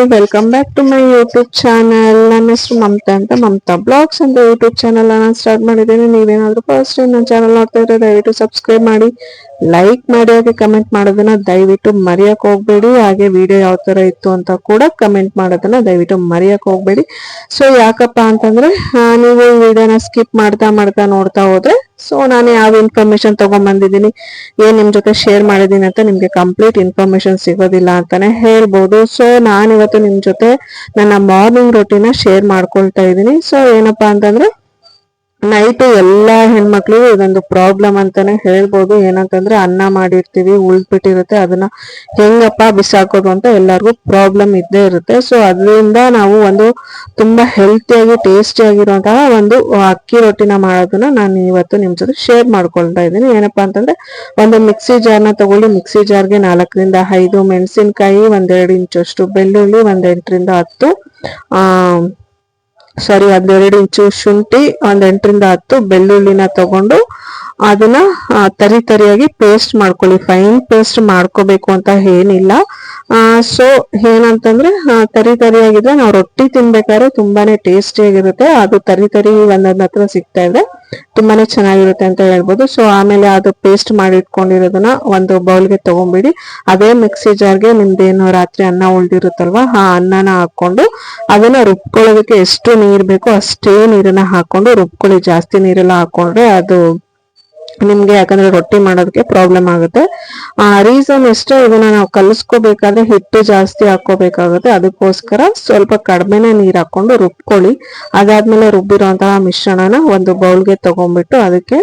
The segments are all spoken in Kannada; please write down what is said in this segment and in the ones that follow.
All welcome back to my YouTube channel ನನ್ನ ಹೆಸರು ಮಮತಾ ಅಂತ. ಮಮತಾ ಬ್ಲಾಗ್ಸ್ ಅಂತ ಯೂಟ್ಯೂಬ್ ಚಾನಲ್ ನಾನು ಸ್ಟಾರ್ಟ್ ಮಾಡಿದ್ದೀನಿ. ನೀವೇನಾದ್ರೂ ಫಸ್ಟ್ ಟೈಮ್ ನನ್ನ ಚಾನಲ್ ನೋಡ್ತಾ ಇದ್ರೆ ದಯವಿಟ್ಟು ಸಬ್ಸ್ಕ್ರೈಬ್ ಮಾಡಿ ಲೈಕ್ ಮಾಡಿ, ಹಾಗೆ ಕಮೆಂಟ್ ಮಾಡೋದನ್ನ ದಯವಿಟ್ಟು ಮರೆಯಕ್ಕೆ ಹೋಗ್ಬೇಡಿ. ಹಾಗೆ ವಿಡಿಯೋ ಯಾವ ತರ ಇತ್ತು ಅಂತ ಕೂಡ ಕಮೆಂಟ್ ಮಾಡೋದನ್ನ ದಯವಿಟ್ಟು ಮರೆಯಕ್ಕೆ ಹೋಗ್ಬೇಡಿ. ಸೊ ಯಾಕಪ್ಪ ಅಂತಂದ್ರೆ ನೀವು ಈ ವಿಡಿಯೋನ ಸ್ಕಿಪ್ ಮಾಡ್ತಾ ಮಾಡ್ತಾ ನೋಡ್ತಾ ಹೋದ್ರೆ ಸೊ ನಾನು ಯಾವ ಇನ್ಫಾರ್ಮೇಶನ್ ತಗೊಂಡ್ಬಂದಿದ್ದೀನಿ ಏನ್ ನಿಮ್ ಜೊತೆ ಶೇರ್ ಮಾಡಿದ್ದೀನಿ ಅಂತ ನಿಮ್ಗೆ ಕಂಪ್ಲೀಟ್ ಇನ್ಫಾರ್ಮೇಶನ್ ಸಿಗೋದಿಲ್ಲ ಅಂತಾನೆ ಹೇಳ್ಬೋದು. ಸೊ ನಾನಿವತ್ತು ನಿಮ್ ಜೊತೆ ನನ್ನ ಮಾರ್ನಿಂಗ್ ರೊಟೀನ ಶೇರ್ ಮಾಡ್ಕೊಳ್ತಾ ಇದ್ದೀನಿ. ಸೊ ಏನಪ್ಪಾ ಅಂತಂದ್ರೆ ನೈಟ್ ಎಲ್ಲಾ ಹೆಣ್ಮಕ್ಳು ಇದೊಂದು ಪ್ರಾಬ್ಲಮ್ ಅಂತಾನೆ ಹೇಳ್ಬೋದು. ಏನಂತಂದ್ರೆ ಅನ್ನ ಮಾಡಿರ್ತೀವಿ, ಉಳ್ದ್ಬಿಟ್ಟಿರುತ್ತೆ. ಅದನ್ನ ಹೆಂಗಪ್ಪ ಬಿಸಾಕೋದು ಅಂತ ಎಲ್ಲರಿಗೂ ಪ್ರಾಬ್ಲಮ್ ಇದ್ದೇ ಇರುತ್ತೆ. ಸೊ ಅದರಿಂದ ನಾವು ಒಂದು ತುಂಬಾ ಹೆಲ್ತಿಯಾಗಿ ಟೇಸ್ಟಿ ಆಗಿರುವಂತಹ ಒಂದು ಅಕ್ಕಿ ರೊಟ್ಟಿನ ಮಾಡೋದನ್ನ ನಾನು ಇವತ್ತು ನಿಮ್ ಜೊತೆ ಶೇರ್ ಮಾಡ್ಕೊಳ್ತಾ ಇದ್ದೀನಿ. ಏನಪ್ಪಾ ಅಂತಂದ್ರೆ, ಒಂದು ಮಿಕ್ಸಿ ಜಾರ್ನ ತಗೊಳ್ಳಿ. ಮಿಕ್ಸಿ ಜಾರ್ಗೆ ನಾಲ್ಕರಿಂದ ಐದು ಮೆಣಸಿನಕಾಯಿ ಒಂದೆರಡು ಇಂಚಷ್ಟು, ಬೆಳ್ಳುಳ್ಳಿ ಒಂದ್ ಎಂಟರಿಂದ ಹತ್ತು, ಆ ಸಾರಿ ಒಂದೆರಡು ಇಂಚು ಶುಂಠಿ ಒಂದ್ ಎಂಟರಿಂದ ಹತ್ತು ಬೆಳ್ಳುಳ್ಳಿನ ತಗೊಂಡು ಅದನ್ನ ತರಿ ತರಿಯಾಗಿ ಪೇಸ್ಟ್ ಮಾಡ್ಕೊಳ್ಳಿ. ಫೈನ್ ಪೇಸ್ಟ್ ಮಾಡ್ಕೋಬೇಕು ಅಂತ ಏನಿಲ್ಲ. ಸೊ ಏನಂತಂದ್ರೆ ತರಿ ತರಿಯಾಗಿದ್ರೆ ನಾವು ರೊಟ್ಟಿ ತಿನ್ಬೇಕಾದ್ರೆ ತುಂಬಾನೇ ಟೇಸ್ಟಿ ಆಗಿರುತ್ತೆ ಅದು ತರಿ ತರಿ ಒಂದೊಂದ್ ಹತ್ರ ಸಿಗ್ತಾ ಇದೆ. ತುಂಬಾನೇ ಚೆನ್ನಾಗಿರುತ್ತೆ ಅಂತ ಹೇಳ್ಬೋದು. ಸೊ ಆಮೇಲೆ ಅದು ಪೇಸ್ಟ್ ಮಾಡಿ ಇಟ್ಕೊಂಡಿರೋದನ್ನ ಒಂದು ಬೌಲ್ಗೆ ತಗೊಂಡ್ಬಿಡಿ ಅದೇ ಮಿಕ್ಸಿ ಜಾರ್ಗೆ ನಿಮ್ದೇನು ರಾತ್ರಿ ಅನ್ನ ಉಳ್ದಿರುತ್ತಲ್ವಾ, ಆ ಅನ್ನನ ಹಾಕೊಂಡು ಅದನ್ನ ರುಬ್ಕೊಳ್ಳೋದಕ್ಕೆ ಎಷ್ಟು ನೀರ್ ಬೇಕೋ ಅಷ್ಟೇ ನೀರನ್ನ ಹಾಕೊಂಡು ರುಬ್ಕೊಳ್ಳಿ. ಜಾಸ್ತಿ ನೀರೆಲ್ಲ ಹಾಕೊಂಡ್ರೆ ಅದು ನಿಮ್ಗೆ ಯಾಕಂದ್ರೆ ರೊಟ್ಟಿ ಮಾಡೋದಕ್ಕೆ ಪ್ರಾಬ್ಲಮ್ ಆಗುತ್ತೆ. ಆ ರೀಸನ್ ಎಷ್ಟೇ ಇದನ್ನ ನಾವು ಕಲಿಸ್ಕೋಬೇಕಾದ್ರೆ ಹಿಟ್ಟು ಜಾಸ್ತಿ ಹಾಕೋಬೇಕಾಗುತ್ತೆ ಅದಕ್ಕೋಸ್ಕರ ಸ್ವಲ್ಪ ಕಡಿಮೆನೇ ನೀರ್ ಹಾಕೊಂಡು ರುಬ್ಕೊಳ್ಳಿ. ಅದಾದ್ಮೇಲೆ ರುಬ್ಬಿರುವಂತಹ ಮಿಶ್ರಣನ ಒಂದು ಬೌಲ್ಗೆ ತಗೊಂಡ್ಬಿಟ್ಟು ಅದಕ್ಕೆ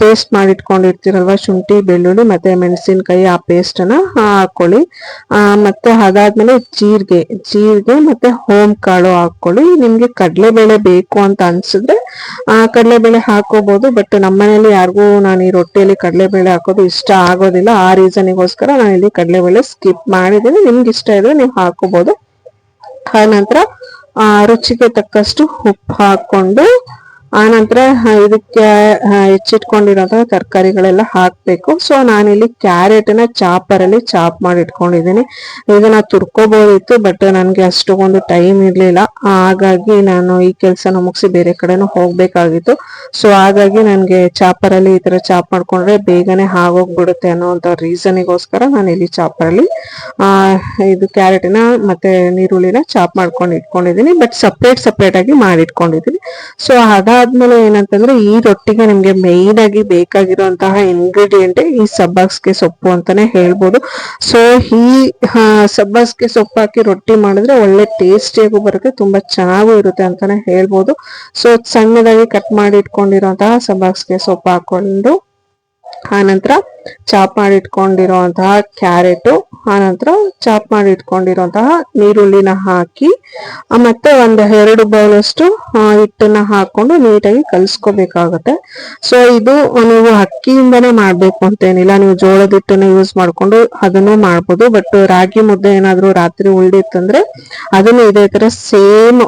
ಪೇಸ್ಟ್ ಮಾಡಿಟ್ಕೊಂಡಿರ್ತೀರಲ್ವ, ಶುಂಠಿ, ಬೆಳ್ಳುಳ್ಳಿ ಮತ್ತೆ ಮೆಣಸಿನಕಾಯಿ, ಆ ಪೇಸ್ಟನ್ನು ಹಾಕ್ಕೊಳ್ಳಿ ಮತ್ತೆ ಅದಾದ್ಮೇಲೆ ಜೀರಿಗೆ ಜೀರಿಗೆ ಮತ್ತೆ ಹೋಮ್ ಕಾಳು ಹಾಕ್ಕೊಳ್ಳಿ ನಿಮಗೆ ಕಡಲೆಬೇಳೆ ಬೇಕು ಅಂತ ಅನ್ಸಿದ್ರೆ ಕಡಲೆಬೇಳೆ ಹಾಕೋಬೋದು ಬಟ್ ನಮ್ಮನೇಲಿ ಯಾರಿಗೂ ನಾನು ಈ ರೊಟ್ಟಿಯಲ್ಲಿ ಕಡಲೆಬೇಳೆ ಹಾಕೋದು ಇಷ್ಟ ಆಗೋದಿಲ್ಲ. ಆ ರೀಸನಿಗೋಸ್ಕರ ನಾನು ಇಲ್ಲಿ ಕಡಲೆಬೇಳೆ ಸ್ಕಿಪ್ ಮಾಡಿದ್ದೀನಿ. ನಿಮ್ಗೆ ಇಷ್ಟ ಇದ್ರೆ ನೀವು ಹಾಕೋಬೋದು. ಆ ನಂತರ ರುಚಿಗೆ ತಕ್ಕಷ್ಟು ಉಪ್ಪು ಹಾಕೊಂಡು ಆ ನಂತರ ಇದಕ್ಕೆ ಹೆಚ್ಚಿಟ್ಕೊಂಡಿರೋಂಥ ತರಕಾರಿಗಳೆಲ್ಲ ಹಾಕಬೇಕು. ಸೊ ನಾನಿಲ್ಲಿ ಕ್ಯಾರೆಟ್ ಚಾಪರಲ್ಲಿ ಚಾಪ್ ಮಾಡಿ ಇಟ್ಕೊಂಡಿದ್ದೀನಿ ಇದನ್ನ ತುರ್ಕೋಬೋದಿತ್ತು ಬಟ್ ನನಗೆ ಅಷ್ಟೊಂದು ಟೈಮ್ ಇರಲಿಲ್ಲ. ಹಾಗಾಗಿ ನಾನು ಈ ಕೆಲಸನ ಮುಗಿಸಿ ಬೇರೆ ಕಡೆನೂ ಹೋಗಬೇಕಾಗಿತ್ತು. ಸೊ ಹಾಗಾಗಿ ನನಗೆ ಚಾಪರಲ್ಲಿ ಈ ತರ ಚಾಪ್ ಮಾಡ್ಕೊಂಡ್ರೆ ಬೇಗನೆ ಆಗೋಗ್ಬಿಡುತ್ತೆ ರೀಸನ್ ರೀಸನಿಗೋಸ್ಕರ ನಾನು ಇಲ್ಲಿ ಚಾಪರಲ್ಲಿ ಇದು ಕ್ಯಾರೆಟ್ನ ಮತ್ತೆ ನೀರುಳ್ಳಿನ ಚಾಪ್ ಮಾಡ್ಕೊಂಡು ಇಟ್ಕೊಂಡಿದ್ದೀನಿ ಬಟ್ ಸಪ್ರೇಟ್ ಸಪ್ರೇಟ್ ಆಗಿ ಮಾಡಿಟ್ಕೊಂಡಿದ್ದೀನಿ. ಸೊ ಅದಾದ್ಮೇಲೆ ಏನಂತಂದ್ರೆ ಈ ರೊಟ್ಟಿಗೆ ನಿಮ್ಗೆ ಮೈನ್ ಆಗಿ ಬೇಕಾಗಿರುವಂತಹ ಇಂಗ್ರೀಡಿಯೆಂಟ್ ಈ ಸಬ್ಬಸ್ಗೆ ಸೊಪ್ಪು ಅಂತಾನೆ ಹೇಳ್ಬೋದು. ಸೊ ಈ ಸಬ್ಬಸ್ಗೆ ಸೊಪ್ಪು ಹಾಕಿ ರೊಟ್ಟಿ ಮಾಡಿದ್ರೆ ಒಳ್ಳೆ ಟೇಸ್ಟಿಯಾಗೂ ಬರುತ್ತೆ, ತುಂಬಾ ಚೆನ್ನಾಗೂ ಇರುತ್ತೆ ಅಂತಾನೆ ಹೇಳ್ಬೋದು. ಸೊ ಸಣ್ಣದಾಗಿ ಕಟ್ ಮಾಡಿ ಇಟ್ಕೊಂಡಿರುವಂತಹ ಸಬ್ಬಸ್ಗೆ ಸೊಪ್ಪು ಹಾಕೊಂಡು ಆನಂತರ ಚಾಪ್ ಮಾಡಿ ಇಟ್ಕೊಂಡಿರುವಂತಹ ಕ್ಯಾರೆಟ್ ಆನಂತರ ಚಾಪ್ ಮಾಡಿ ಇಟ್ಕೊಂಡಿರುವಂತಹ ನೀರುಳ್ಳಿನ ಹಾಕಿ ಮತ್ತೆ ಒಂದು ಎರಡು ಬೌಲ್ ಅಷ್ಟು ಆ, ಹಿಟ್ಟನ್ನ ಹಾಕೊಂಡು ನೀಟಾಗಿ ಕಲಿಸ್ಕೋಬೇಕಾಗತ್ತೆ. ಸೊ ಇದು ನೀವು ಅಕ್ಕಿಯಿಂದನೇ ಮಾಡ್ಬೇಕು ಅಂತೇನಿಲ್ಲ. ನೀವು ಜೋಳದ ಹಿಟ್ಟನ್ನ ಯೂಸ್ ಮಾಡ್ಕೊಂಡು ಅದನ್ನು ಮಾಡ್ಬೋದು. ಬಟ್ ರಾಗಿ ಮುದ್ದೆ ಏನಾದರೂ ರಾತ್ರಿ ಉಳ್ದಿತ್ತಂದ್ರೆ ಅದನ್ನು ಇದೇ ತರ ಸೇಮ್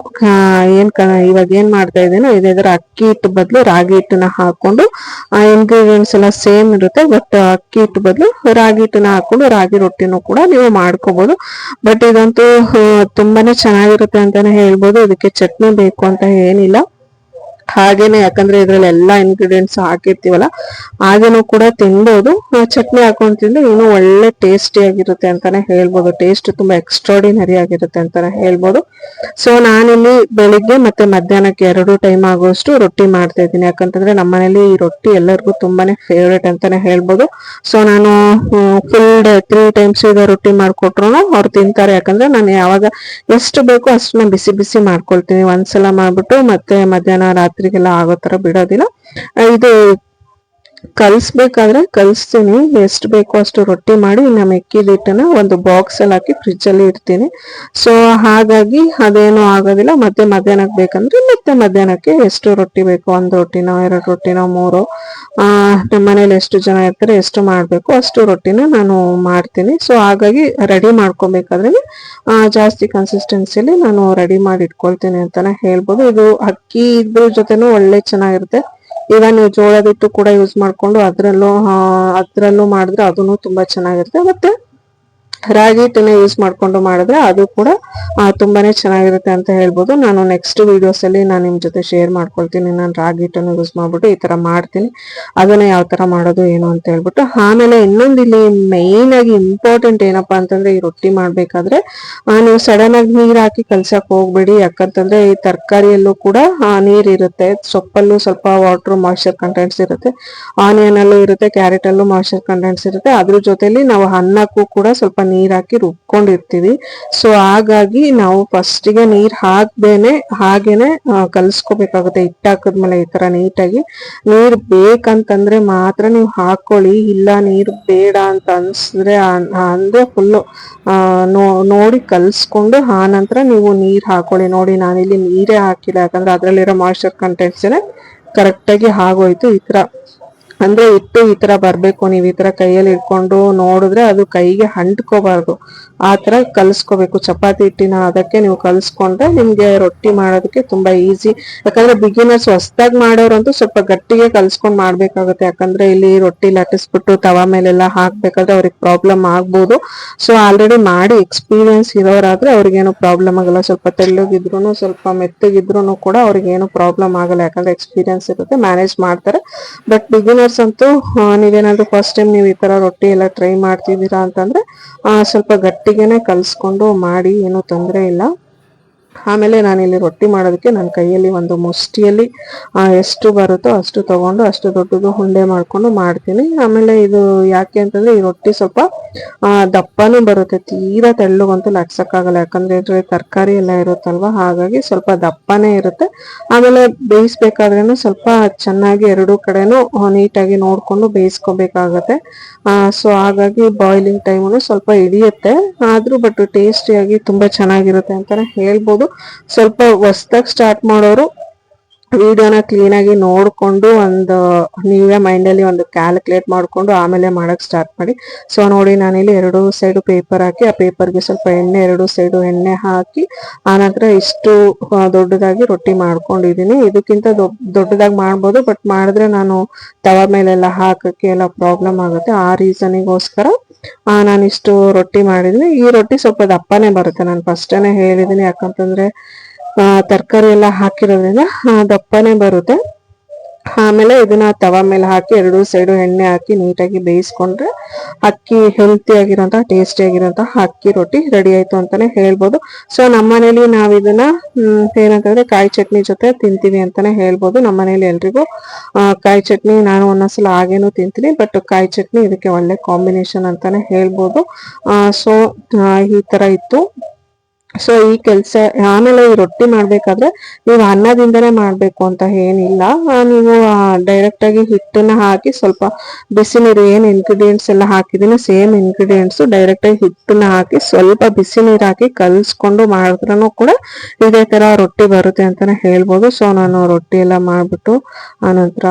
ಏನ್ ಕ- ಇವಾಗ ಏನ್ ಮಾಡ್ತಾ ಇದ್ದೀನೋ ಇದ್ರ ಅಕ್ಕಿ ಹಿಟ್ಟು ಬದಲು ರಾಗಿ ಹಿಟ್ಟನ್ನ ಹಾಕೊಂಡು ಆ ಇಂಗ್ರೀಡಿಯೆಂಟ್ಸ್ ಎಲ್ಲ ಸೇಮ್ ಇರುತ್ತೆ ಬಟ್ ಅಕ್ಕಿ ಹಿಟ್ಟು ಬದಲು ರಾಗಿ ಹಿಟ್ಟನ್ನ ಹಾಕೊಂಡು ರಾಗಿ ರೊಟ್ಟಿನೂ ಕೂಡ ನೀವು ಮಾಡ್ಕೋಬಹುದು ಬಟ್ ಇದಂತೂ ತುಂಬಾನೇ ಚೆನ್ನಾಗಿರುತ್ತೆ ಅಂತಾನೆ ಹೇಳ್ಬೋದು. ಇದಕ್ಕೆ ಚಟ್ನಿ ಬೇಕು ಅಂತ ಏನಿಲ್ಲ. ಹಾಗೇನೆ, ಯಾಕಂದ್ರೆ ಇದ್ರಲ್ಲಿ ಎಲ್ಲಾ ಇಂಗ್ರೀಡಿಯೆಂಟ್ಸ್ ಹಾಕಿರ್ತೀವಲ್ಲ, ಹಾಗೇನೂ ಕೂಡ ತಿನ್ಬೋದು. ಚಟ್ನಿ ಹಾಕೊಂಡು ತಿಂದ್ರೆ ಇನ್ನೂ ಒಳ್ಳೆ ಟೇಸ್ಟಿ ಆಗಿರುತ್ತೆ ಅಂತಾನೆ ಹೇಳ್ಬೋದು. ಟೇಸ್ಟ್ ತುಂಬಾ ಎಕ್ಸ್ಟ್ರಾಡಿನರಿ ಆಗಿರುತ್ತೆ ಅಂತಾನೆ ಹೇಳ್ಬೋದು. ಸೊ ನಾನಿಲ್ಲಿ ಬೆಳಿಗ್ಗೆ ಮತ್ತೆ ಮಧ್ಯಾಹ್ನಕ್ಕೆ ಎರಡು ಟೈಮ್ ಆಗುವಷ್ಟು ರೊಟ್ಟಿ ಮಾಡ್ತಾ ಇದ್ದೀನಿ. ಯಾಕಂತಂದ್ರೆ ನಮ್ಮನೇಲಿ ಈ ರೊಟ್ಟಿ ಎಲ್ಲರಿಗೂ ತುಂಬಾನೇ ಫೇವ್ರೇಟ್ ಅಂತಾನೆ ಹೇಳ್ಬೋದು. ಸೊ ನಾನು ಫುಲ್ ತ್ರೀ ಟೈಮ್ಸ್ ಇದೆ ರೊಟ್ಟಿ ಮಾಡ್ಕೊಟ್ರು ಅವ್ರು ತಿಂತಾರೆ. ಯಾಕಂದ್ರೆ ನಾನು ಯಾವಾಗ ಎಷ್ಟು ಬೇಕೋ ಅಷ್ಟನ್ನ ಬಿಸಿ ಬಿಸಿ ಮಾಡ್ಕೊಳ್ತೀನಿ. ಒಂದ್ಸಲ ಮಾಡ್ಬಿಟ್ಟು ಮತ್ತೆ ಮಧ್ಯಾಹ್ನ ರಾತ್ರಿಗೆಲ್ಲ ಆಗೋ ತರ ಬಿಡೋದಿಲ್ಲ. ಇದು ಕಲ್ಸ್ಬೇಕಾದ್ರೆ ಕಲಿಸ್ತೀನಿ, ಎಷ್ಟು ಬೇಕೋ ಅಷ್ಟು ರೊಟ್ಟಿ ಮಾಡಿ ನಮ್ಮ ಮೆಕ್ಕಿದ ಹಿಟ್ಟನ್ನ ಒಂದು ಬಾಕ್ಸಲ್ಲಿ ಹಾಕಿ ಫ್ರಿಜ್ಜಲ್ಲಿ ಇಡ್ತೀನಿ. ಸೊ ಹಾಗಾಗಿ ಅದೇನೂ ಆಗೋದಿಲ್ಲ. ಮತ್ತೆ ಮಧ್ಯಾಹ್ನಕ್ಕೆ ಬೇಕಂದ್ರೆ ಮತ್ತೆ ಮಧ್ಯಾಹ್ನಕ್ಕೆ ಎಷ್ಟು ರೊಟ್ಟಿ ಬೇಕು, ಒಂದು ರೊಟ್ಟಿನೋ, ಎರಡು ರೊಟ್ಟಿನೋ, ಮೂರು ನಮ್ಮ ಮನೇಲಿ ಎಷ್ಟು ಜನ ಇರ್ತಾರೆ, ಎಷ್ಟು ಮಾಡಬೇಕು ಅಷ್ಟು ರೊಟ್ಟಿನ ನಾನು ಮಾಡ್ತೀನಿ. ಸೊ ಹಾಗಾಗಿ ರೆಡಿ ಮಾಡ್ಕೊಬೇಕಾದ್ರೆ ಜಾಸ್ತಿ ಕನ್ಸಿಸ್ಟೆನ್ಸಿಲಿ ನಾನು ರೆಡಿ ಮಾಡಿ ಇಟ್ಕೊಳ್ತೀನಿ ಅಂತಾನೆ ಹೇಳ್ಬೋದು. ಇದು ಅಕ್ಕಿ ಇದ್ರ ಜೊತೆನೂ ಒಳ್ಳೆ ಚೆನ್ನಾಗಿರುತ್ತೆ. ಇವನ್ ಜೋಳದ ಹಿಟ್ಟು ಕೂಡ ಯೂಸ್ ಮಾಡ್ಕೊಂಡು ಅದ್ರಲ್ಲೂ ಅದ್ರಲ್ಲೂ ಮಾಡಿದ್ರೆ ಅದುನು ತುಂಬಾ ಚೆನ್ನಾಗಿರುತ್ತೆ. ಮತ್ತೆ ರಾಗಿ ಹಿಟ್ಟನ್ನ ಯೂಸ್ ಮಾಡ್ಕೊಂಡು ಮಾಡಿದ್ರೆ ಅದು ಕೂಡ ತುಂಬಾನೇ ಚೆನ್ನಾಗಿರುತ್ತೆ ಅಂತ ಹೇಳ್ಬೋದು. ನಾನು ನೆಕ್ಸ್ಟ್ ವಿಡಿಯೋಸ್ ಅಲ್ಲಿ ನಾನು ನಿಮ್ ಜೊತೆ ಶೇರ್ ಮಾಡ್ಕೊಳ್ತೀನಿ. ನಾನು ರಾಗಿ ಹಿಟ್ಟನ್ನು ಯೂಸ್ ಮಾಡ್ಬಿಟ್ಟು ಈ ತರ ಮಾಡ್ತೀನಿ. ಅದನ್ನ ಯಾವ ತರ ಮಾಡೋದು ಏನು ಅಂತ ಹೇಳ್ಬಿಟ್ಟು, ಆಮೇಲೆ ಇನ್ನೊಂದು ಇಲ್ಲಿ ಮೈನ್ ಆಗಿ ಇಂಪಾರ್ಟೆಂಟ್ ಏನಪ್ಪಾ ಅಂತಂದ್ರೆ ಈ ರೊಟ್ಟಿ ಮಾಡ್ಬೇಕಾದ್ರೆ ನೀವು ಸಡನ್ ಆಗಿ ನೀರ್ ಹಾಕಿ ಕಲ್ಸಕ್ ಹೋಗ್ಬೇಡಿ. ಯಾಕಂತಂದ್ರೆ ಈ ತರಕಾರಿಯಲ್ಲೂ ಕೂಡ ನೀರ್ ಇರುತ್ತೆ. ಸೊಪ್ಪಲ್ಲೂ ಸ್ವಲ್ಪ ವಾಟರ್ ಮಾಯ್ಚರ್ ಕಂಟೆಂಟ್ಸ್ ಇರುತ್ತೆ. ಆನಿಯನ್ ಅಲ್ಲೂ ಇರುತ್ತೆ ಕ್ಯಾರೆಟ್ ಅಲ್ಲೂ ಮಾಯ್ಚರ್ ಕಂಟೆಂಟ್ಸ್ ಇರುತ್ತೆ. ಅದ್ರ ಜೊತೆಲಿ ನಾವು ಅನ್ನಕ್ಕೂ ಕೂಡ ಸ್ವಲ್ಪ ನೀರ್ ಹಾಕಿ ರುಬ್ಕೊಂಡಿರ್ತೀವಿ. ಸೊ ಹಾಗಾಗಿ ನಾವು ಫಸ್ಟಿಗೆ ನೀರು ಹಾಕ್ದೇನೆ, ಹಾಗೇನೆ ಕಲಿಸ್ಕೋಬೇಕಾಗುತ್ತೆ. ಹಿಟ್ಟು ಹಾಕಿದ್ಮೇಲೆ ಈ ತರ ನೀಟಾಗಿ. ನೀರು ಬೇಕಂತಂದ್ರೆ ಮಾತ್ರ ನೀವು ಹಾಕೊಳ್ಳಿ. ಇಲ್ಲ ನೀರು ಬೇಡ ಅಂತ ಅನ್ಸಿದ್ರೆ ಅಂದ್ರೆ ಫುಲ್ಲು ನೋಡಿ ಕಲಿಸ್ಕೊಂಡು ಆ ನಂತರ ನೀವು ನೀರು ಹಾಕೊಳ್ಳಿ. ನೋಡಿ ನಾನಿಲ್ಲಿ ನೀರೇ ಹಾಕಿಲ್ಲ. ಯಾಕಂದ್ರೆ ಅದ್ರಲ್ಲಿರೋ ಮಾಯ್ಚರ್ ಕಂಟೆಂಟ್ಸ್ ಕರೆಕ್ಟಾಗಿ ಆಗೋಯ್ತು ಈ ತರ. ಅಂದ್ರೆ ಹಿಟ್ಟು ಈ ತರ ಬರ್ಬೇಕು, ನೀವು ಈ ತರ ಕೈಯಲ್ಲಿ ಇಟ್ಕೊಂಡು ನೋಡಿದ್ರೆ ಅದು ಕೈಗೆ ಅಂಟ್ಕೋಬಾರ್ದು. ಆ ತರ ಕಲ್ಸ್ಕೋಬೇಕು. ಚಪಾತಿ ಹಿಟ್ಟಿನ ಅದಕ್ಕೆ ನೀವು ಕಲ್ಸ್ಕೊಂಡ್ರೆ ನಿಮ್ಗೆ ರೊಟ್ಟಿ ಮಾಡೋದಕ್ಕೆ ತುಂಬಾ ಈಸಿ ಯಾಕಂದ್ರೆ ಬಿಗಿನರ್ಸ್ ಹೊಸ್ದಾಗ್ ಮಾಡೋರಂತೂ ಸ್ವಲ್ಪ ಗಟ್ಟಿಗೆ ಕಲ್ಸ್ಕೊಂಡ್ ಮಾಡ್ಬೇಕಾಗುತ್ತೆ. ಯಾಕಂದ್ರೆ ಇಲ್ಲಿ ರೊಟ್ಟಿ ಲಟ್ಟಿಸ್ಬಿಟ್ಟು ತವಾ ಮೇಲೆಲ್ಲ ಹಾಕ್ಬೇಕಾದ್ರೆ ಅವ್ರಿಗೆ ಪ್ರಾಬ್ಲಮ್ ಆಗ್ಬೋದು. ಸೊ ಆಲ್ರೆಡಿ ಮಾಡಿ ಎಕ್ಸ್ಪೀರಿಯನ್ಸ್ ಇರೋರಾದ್ರೆ ಅವ್ರಿಗೇನು ಪ್ರಾಬ್ಲಮ್ ಆಗಲ್ಲ. ಸ್ವಲ್ಪ ತೆಳ್ಳಗಿದ್ರು ಸ್ವಲ್ಪ ಮೆತ್ತಗಿದ್ರು ಕೂಡ ಅವ್ರಿಗೇನು ಪ್ರಾಬ್ಲಮ್ ಆಗಲ್ಲ. ಯಾಕಂದ್ರೆ ಎಕ್ಸ್ಪೀರಿಯನ್ಸ್ ಇರುತ್ತೆ ಮ್ಯಾನೇಜ್ ಮಾಡ್ತಾರೆ. ಬಟ್ ಬಿಗಿನರ್ಸ್ ಅಂತೂ ನೀವೇನಾದರೂ ಫಸ್ಟ್ ಟೈಮ್ ನೀವು ಈ ಥರ ರೊಟ್ಟಿ ಎಲ್ಲ ಟ್ರೈ ಮಾಡ್ತಿದ್ದೀರಾ ಅಂತಂದರೆ ಸ್ವಲ್ಪ ಗಟ್ಟಿಗೆನೆ ಕಲಿಸ್ಕೊಂಡು ಮಾಡಿ, ಏನೂ ತೊಂದರೆ ಇಲ್ಲ. ಆಮೇಲೆ ನಾನಿಲ್ಲಿ ರೊಟ್ಟಿ ಮಾಡೋದಕ್ಕೆ ನನ್ನ ಕೈಯಲ್ಲಿ ಒಂದು ಮುಷ್ಟಿಯಲ್ಲಿ ಎಷ್ಟು ಬರುತ್ತೋ ಅಷ್ಟು ತಗೊಂಡು, ಅಷ್ಟು ದೊಡ್ಡದು ಉಂಡೆ ಮಾಡ್ಕೊಂಡು ಮಾಡ್ತೀನಿ. ಆಮೇಲೆ ಇದು ಯಾಕೆ ಅಂತಂದ್ರೆ, ಈ ರೊಟ್ಟಿ ಸ್ವಲ್ಪ ದಪ್ಪನೂ ಬರುತ್ತೆ. ತೀರಾ ತೆಳ್ಳಗಂತೂ ಲಟ್ಸಕ್ಕಾಗಲ್ಲ. ಯಾಕಂದ್ರೆ ಇದ್ರಲ್ಲಿ ತರಕಾರಿ ಎಲ್ಲ ಇರುತ್ತಲ್ವಾ? ಹಾಗಾಗಿ ಸ್ವಲ್ಪ ದಪ್ಪನೇ ಇರುತ್ತೆ. ಆಮೇಲೆ ಬೇಯಿಸ್ಬೇಕಾದ್ರೇನು ಸ್ವಲ್ಪ ಚೆನ್ನಾಗಿ ಎರಡೂ ಕಡೆನೂ ನೀಟಾಗಿ ನೋಡ್ಕೊಂಡು ಬೇಯಿಸ್ಕೋಬೇಕಾಗತ್ತೆ. ಸೊ ಹಾಗಾಗಿ ಬಾಯ್ಲಿಂಗ್ ಟೈಮು ಸ್ವಲ್ಪ ಹಿಡಿಯುತ್ತೆ. ಆದ್ರೂ ಬಟ್ ಟೇಸ್ಟಿಯಾಗಿ ತುಂಬಾ ಚೆನ್ನಾಗಿರುತ್ತೆ ಅಂತಾನೆ ಹೇಳ್ಬೋದು. ಸ್ವಲ್ಪ ಹೊಸ್ದಾಗ್ ಸ್ಟಾರ್ಟ್ ಮಾಡೋರು ವಿಡಿಯೋನ ಕ್ಲೀನಾಗಿ ನೋಡಿಕೊಂಡು ಒಂದು, ನೀವೇ ಮೈಂಡಲ್ಲಿ ಒಂದು ಕ್ಯಾಲ್ಕುಲೇಟ್ ಮಾಡಿಕೊಂಡು ಆಮೇಲೆ ಮಾಡೋಕ್ಕೆ ಸ್ಟಾರ್ಟ್ ಮಾಡಿ. ಸೊ ನೋಡಿ ನಾನಿಲ್ಲಿ ಎರಡು ಸೈಡು ಪೇಪರ್ ಹಾಕಿ, ಆ ಪೇಪರ್ಗೆ ಸ್ವಲ್ಪ ಎಣ್ಣೆ, ಎರಡು ಸೈಡು ಎಣ್ಣೆ ಹಾಕಿ ಆನಂತರ ಇಷ್ಟು ದೊಡ್ಡದಾಗಿ ರೊಟ್ಟಿ ಮಾಡ್ಕೊಂಡಿದ್ದೀನಿ. ಇದಕ್ಕಿಂತ ದೊಡ್- ದೊಡ್ಡದಾಗಿ ಮಾಡ್ಬೋದು ಬಟ್ ಮಾಡಿದ್ರೆ ನಾನು ತವ ಮೇಲೆಲ್ಲ ಹಾಕೋಕ್ಕೆ ಎಲ್ಲ ಪ್ರಾಬ್ಲಮ್ ಆಗುತ್ತೆ. ಆ ರೀಸನಿಗೋಸ್ಕರ ನಾನು ಇಷ್ಟು ರೊಟ್ಟಿ ಮಾಡಿದ್ದೀನಿ. ಈ ರೊಟ್ಟಿ ಸ್ವಲ್ಪ ದಪ್ಪನೇ ಬರುತ್ತೆ. ನಾನು ಫಸ್ಟೇ ಹೇಳಿದ್ದೀನಿ ಯಾಕಂತಂದ್ರೆ ತರಕಾರಿ ಎಲ್ಲ ಹಾಕಿರೋದ್ರಿಂದ ದಪ್ಪನೆ ಬರುತ್ತೆ. ಆಮೇಲೆ ಇದನ್ನ ತವ ಮೇಲೆ ಹಾಕಿ, ಎರಡು ಸೈಡು ಎಣ್ಣೆ ಹಾಕಿ ನೀಟಾಗಿ ಬೇಯಿಸ್ಕೊಂಡ್ರೆ ಅಕ್ಕಿ ಹೆಲ್ತಿ ಆಗಿರೋಂಥ ಟೇಸ್ಟಿ ಆಗಿರೋಂಥ ಅಕ್ಕಿ ರೊಟ್ಟಿ ರೆಡಿ ಆಯ್ತು ಅಂತಾನೆ ಹೇಳ್ಬೋದು. ಸೊ ನಮ್ಮನೇಲಿ ನಾವ್ ಇದನ್ನ ಏನಂತಂದ್ರೆ ಕಾಯಿ ಚಟ್ನಿ ಜೊತೆ ತಿಂತೀವಿ ಅಂತಾನೆ ಹೇಳ್ಬೋದು. ನಮ್ಮನೇಲಿ ಎಲ್ರಿಗೂ ಕಾಯಿ ಚಟ್ನಿ ನಾನು ಒಂದೊಂದ್ಸಲ ಹಾಗೇನು ತಿಂತೀನಿ ಬಟ್ ಕಾಯಿ ಚಟ್ನಿ ಇದಕ್ಕೆ ಒಳ್ಳೆ ಕಾಂಬಿನೇಷನ್ ಅಂತಾನೆ ಹೇಳ್ಬೋದು. ಸೊ ಈ ತರ ಇತ್ತು. ಸೊ ಈ ಕೆಲಸ ಆಮೇಲೆ ಈ ರೊಟ್ಟಿ ಮಾಡ್ಬೇಕಾದ್ರೆ ನೀವು ಅನ್ನದಿಂದನೇ ಮಾಡಬೇಕು ಅಂತ ಏನಿಲ್ಲ. ನೀವು ಡೈರೆಕ್ಟ್ ಆಗಿ ಹಿಟ್ಟನ್ನ ಹಾಕಿ ಸ್ವಲ್ಪ ಬಿಸಿ ನೀರು ಏನು ಇಂಗ್ರೀಡಿಯೆಂಟ್ಸ್ ಎಲ್ಲ ಹಾಕಿದೀನಿ ಸೇಮ್ ಇಂಗ್ರೀಡಿಯೆಂಟ್ಸ್ ಡೈರೆಕ್ಟ್ ಆಗಿ ಹಿಟ್ಟನ್ನ ಹಾಕಿ ಸ್ವಲ್ಪ ಬಿಸಿ ನೀರು ಹಾಕಿ ಕಲ್ಸ್ಕೊಂಡು ಮಾಡಿದ್ರೂ ಕೂಡ ಇದೇ ತರ ರೊಟ್ಟಿ ಬರುತ್ತೆ ಅಂತಾನೆ ಹೇಳ್ಬೋದು. ಸೊ ನಾನು ರೊಟ್ಟಿ ಎಲ್ಲ ಮಾಡಿಬಿಟ್ಟು ಆನಂತರ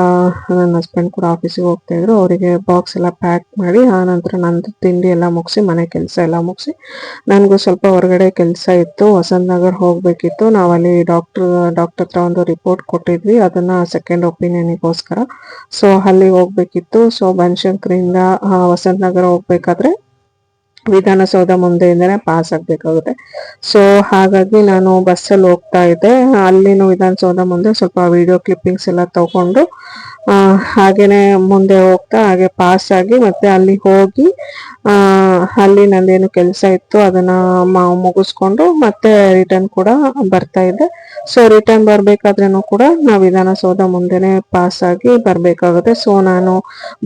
ನನ್ನ ಹಸ್ಬೆಂಡ್ ಕೂಡ ಆಫೀಸಿಗೆ ಹೋಗ್ತಾ ಇದ್ರು. ಅವರಿಗೆ ಬಾಕ್ಸ್ ಎಲ್ಲ ಪ್ಯಾಕ್ ಮಾಡಿ ಆನಂತರ ನಂದು ತಿಂಡಿ ಎಲ್ಲ ಮುಗಿಸಿ ಮನೆ ಕೆಲಸ ಎಲ್ಲ ಮುಗಿಸಿ, ನನಗೂ ಸ್ವಲ್ಪ ಹೊರಗಡೆ ಕೆಲಸ ಇತ್ತು. ವಸಂತ್ ನಗರ್ ಹೋಗ್ಬೇಕಿತ್ತು ನಾವಲ್ಲಿ ಡಾಕ್ಟರ್ ಡಾಕ್ಟರ್ ಹತ್ರ ಒಂದು ರಿಪೋರ್ಟ್ ಕೊಟ್ಟಿದ್ವಿ. ಅದನ್ನ ಸೆಕೆಂಡ್ ಒಪಿನಿಯನ್ಗೋಸ್ಕರ ಸೊ ಅಲ್ಲಿ ಹೋಗ್ಬೇಕಿತ್ತು. ಸೊ ಬನಶಂಕರಿಂದ ವಸಂತ್ ನಗರ ಹೋಗ್ಬೇಕಾದ್ರೆ ವಿಧಾನಸೌಧ ಮುಂದೆಯಿಂದನೇ ಪಾಸ್ ಆಗ್ಬೇಕಾಗುತ್ತೆ. ಸೊ ಹಾಗಾಗಿ ನಾನು ಬಸ್ಸಲ್ಲಿ ಹೋಗ್ತಾ ಇದ್ದೆ. ಅಲ್ಲಿನ ವಿಧಾನಸೌಧ ಮುಂದೆ ಸ್ವಲ್ಪ ವಿಡಿಯೋ ಕ್ಲಿಪ್ಪಿಂಗ್ಸ್ ಎಲ್ಲ ತಗೊಂಡು ಹಾಗೇನೆ ಮುಂದೆ ಹೋಗ್ತಾ, ಹಾಗೆ ಪಾಸ್ ಆಗಿ ಮತ್ತೆ ಅಲ್ಲಿ ಹೋಗಿ ಅಲ್ಲಿ ನಂದೇನು ಕೆಲಸ ಇತ್ತು ಅದನ್ನ ಮುಗಿಸ್ಕೊಂಡು ಮತ್ತೆ ರಿಟರ್ನ್ ಕೂಡ ಬರ್ತಾ ಇದ್ದೆ. ಸೊ ರಿಟರ್ನ್ ಬರ್ಬೇಕಾದ್ರೂ ಕೂಡ ನಾವು ವಿಧಾನಸೌಧ ಮುಂದೆನೆ ಪಾಸ್ ಆಗಿ ಬರ್ಬೇಕಾಗುತ್ತೆ. ಸೊ ನಾನು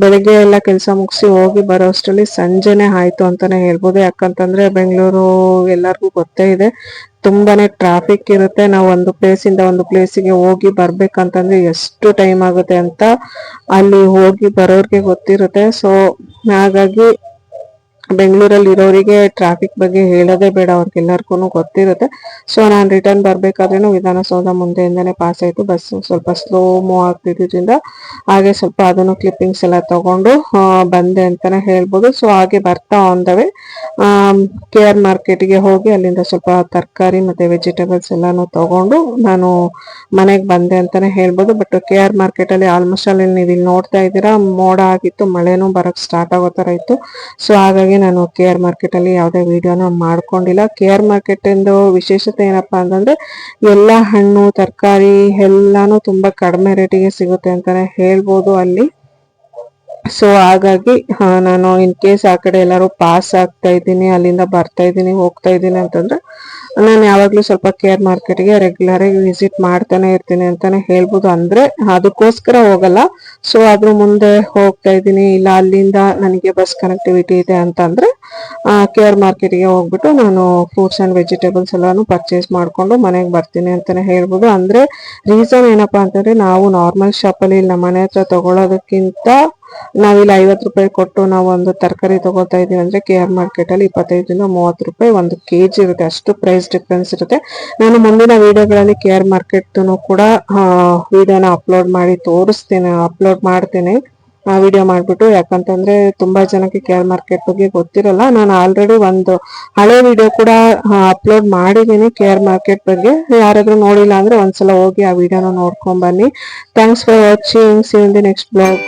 ಬೆಳಿಗ್ಗೆ ಎಲ್ಲ ಕೆಲಸ ಮುಗಿಸಿ ಹೋಗಿ ಬರೋ ಅಷ್ಟರಲ್ಲಿ ಸಂಜೆನೆ ಆಯ್ತು ಅಂತಾನೆ ಹೇಳ್ಬೋದು. ಯಾಕಂತಂದ್ರೆ ಬೆಂಗಳೂರು ಎಲ್ಲರಿಗೂ ಗೊತ್ತೇ ಇದೆ. ತುಂಬಾನೇ ಟ್ರಾಫಿಕ್ ಇರುತ್ತೆ. ನಾವು ಒಂದು ಪ್ಲೇಸ್ ಇಂದ ಒಂದು ಪ್ಲೇಸಿಗೆ ಹೋಗಿ ಬರ್ಬೇಕಂತಂದ್ರೆ ಎಷ್ಟು ಟೈಮ್ ಆಗುತ್ತೆ ಅಂತ ಅಲ್ಲಿ ಹೋಗಿ ಬರೋರಿಗೆ ಗೊತ್ತಿರುತ್ತೆ. ಸೊ ಹಾಗಾಗಿ ಬೆಂಗಳೂರಲ್ಲಿ ಇರೋರಿಗೆ ಟ್ರಾಫಿಕ್ ಬಗ್ಗೆ ಹೇಳೋದೇ ಬೇಡ ಅವ್ರಿಗೆಲ್ಲರಿಗೂ ಗೊತ್ತಿರುತ್ತೆ. ಸೊ ನಾನು ರಿಟರ್ನ್ ಬರಬೇಕಾದ್ರೂ ವಿಧಾನಸೌಧ ಮುಂದೆಯಿಂದನೇ ಪಾಸ್ ಆಯಿತು. ಬಸ್ ಸ್ವಲ್ಪ ಸ್ಲೋ ಮೂವ್ ಆಗ್ತಿದ್ದರಿಂದ ಹಾಗೆ ಸ್ವಲ್ಪ ಅದನ್ನು ಕ್ಲಿಪ್ಪಿಂಗ್ಸ್ ಎಲ್ಲ ತಗೊಂಡು ಬಂದೆ ಅಂತಲೇ ಹೇಳ್ಬೋದು. ಸೊ ಹಾಗೆ ಬರ್ತಾ ಆನ್ ದ ಕೆ ಆರ್ ಮಾರ್ಕೆಟ್ಗೆ ಹೋಗಿ ಅಲ್ಲಿಂದ ಸ್ವಲ್ಪ ತರಕಾರಿ ಮತ್ತು ವೆಜಿಟೇಬಲ್ಸ್ ಎಲ್ಲಾನು ತಗೊಂಡು ನಾನು ಮನೆಗೆ ಬಂದೆ ಅಂತಲೇ ಹೇಳ್ಬೋದು. ಬಟ್ ಕೆ ಆರ್ ಮಾರ್ಕೆಟಲ್ಲಿ ಆಲ್ಮೋಸ್ಟ್ ಅಲ್ಲಿ ನೀವು ಇಲ್ಲಿ ನೋಡ್ತಾ ಇದ್ದೀರಾ, ಮೋಡ ಆಗಿತ್ತು, ಮಳೆನೂ ಬರೋಕ್ಕೆ ಸ್ಟಾರ್ಟ್ ಆಗೋ ಥರ ಇತ್ತು. ಸೊ ಹಾಗಾಗಿ ಹಾಗಾಗಿ ನಾನು ಕೆ ಆರ್ ಮಾರ್ಕೆಟಲ್ಲಿ ಯಾವುದೇ ವಿಡಿಯೋನ ಮಾಡ್ಕೊಂಡಿಲ್ಲ. ಕೆ ಆರ್ ಮಾರ್ಕೆಟಿಂದು ವಿಶೇಷತೆ ಏನಪ್ಪಾ ಅಂತಂದ್ರೆ ಎಲ್ಲ ಹಣ್ಣು, ತರಕಾರಿ ಎಲ್ಲಾನು ತುಂಬಾ ಕಡಿಮೆ ರೇಟಿಗೆ ಸಿಗುತ್ತೆ ಅಂತಾನೆ ಹೇಳ್ಬೋದು ಅಲ್ಲಿ. ಸೊ ಹಾಗಾಗಿ ನಾನು ಇನ್ ಕೇಸ್ ಆ ಕಡೆ ಎಲ್ಲರೂ ಪಾಸ್ ಆಗ್ತಾ ಇದ್ದೀನಿ, ಅಲ್ಲಿಂದ ಬರ್ತಾ ಇದ್ದೀನಿ, ಹೋಗ್ತಾ ಇದ್ದೀನಿ ಅಂತಂದ್ರೆ ನಾನು ಯಾವಾಗಲೂ ಸ್ವಲ್ಪ ಕೇರ್ ಮಾರ್ಕೆಟ್ಗೆ ರೆಗ್ಯುಲರ್ ಆಗಿ ವಿಸಿಟ್ ಮಾಡ್ತಾನೆ ಇರ್ತೀನಿ ಅಂತಾನೆ ಹೇಳ್ಬೋದು. ಅಂದ್ರೆ ಅದಕ್ಕೋಸ್ಕರ ಹೋಗಲ್ಲ. ಸೊ ಅದ್ರ ಮುಂದೆ ಹೋಗ್ತಾ ಇದ್ದೀನಿ. ಇಲ್ಲ, ಅಲ್ಲಿಂದ ನನಗೆ ಬಸ್ ಕನೆಕ್ಟಿವಿಟಿ ಇದೆ ಅಂತಂದ್ರೆ ಕೇರ್ ಮಾರ್ಕೆಟ್ಗೆ ಹೋಗ್ಬಿಟ್ಟು ನಾನು ಫ್ರೂಟ್ಸ್ ಅಂಡ್ ವೆಜಿಟೇಬಲ್ಸ್ ಎಲ್ಲಾನು ಪರ್ಚೇಸ್ ಮಾಡ್ಕೊಂಡು ಮನೆಗೆ ಬರ್ತೀನಿ ಅಂತಾನೆ ಹೇಳ್ಬೋದು. ಅಂದ್ರೆ ರೀಸನ್ ಏನಪ್ಪಾ ಅಂತಂದ್ರೆ ನಾವು ನಾರ್ಮಲ್ ಶಾಪಲ್ಲಿ ನಮ್ಮ ಮನೆ ಹತ್ರ ತಗೊಳ್ಳೋದಕ್ಕಿಂತ ನಾವಿಲ್ಲಿ ಐವತ್ತು ರೂಪಾಯಿ ಕೊಟ್ಟು ನಾವು ಒಂದು ತರಕಾರಿ ತಗೋತಾ ಇದೀವಿ ಅಂದ್ರೆ ಕೆ ಆರ್ ಮಾರ್ಕೆಟ್ ಅಲ್ಲಿ ಇಪ್ಪತ್ತೈದರಿಂದ ಮೂವತ್ತು ರೂಪಾಯಿ ಒಂದು ಕೆ ಜಿ ಇರುತ್ತೆ. ಅಷ್ಟು ಪ್ರೈಸ್ ಡಿಫ್ರೆನ್ಸ್ ಇರುತ್ತೆ. ನಾನು ಮುಂದಿನ ವಿಡಿಯೋಗಳಲ್ಲಿ ಕೆ ಆರ್ ಮಾರ್ಕೆಟ್ ಕೂಡ ವಿಡಿಯೋನ ಅಪ್ಲೋಡ್ ಮಾಡಿ ತೋರಿಸ್ತೇನೆ ಅಪ್ಲೋಡ್ ಮಾಡ್ತೇನೆ. ಆ ವಿಡಿಯೋ ಮಾಡಿಬಿಟ್ಟು ಯಾಕಂತಂದ್ರೆ ತುಂಬಾ ಜನಕ್ಕೆ ಕೇರ್ ಮಾರ್ಕೆಟ್ ಬಗ್ಗೆ ಗೊತ್ತಿರಲ್ಲ. ನಾನು ಆಲ್ರೆಡಿ ಒಂದು ಹಳೆ ವಿಡಿಯೋ ಕೂಡ ಅಪ್ಲೋಡ್ ಮಾಡಿದ್ದೀನಿ ಕೇರ್ ಮಾರ್ಕೆಟ್ ಬಗ್ಗೆ. ಯಾರಾದ್ರೂ ನೋಡಿಲ್ಲ ಅಂದ್ರೆ ಒಂದ್ಸಲ ಹೋಗಿ ಆ ವಿಡಿಯೋನ ನೋಡ್ಕೊಂಡ್ ಬನ್ನಿ. Thanks for watching see in the next vlog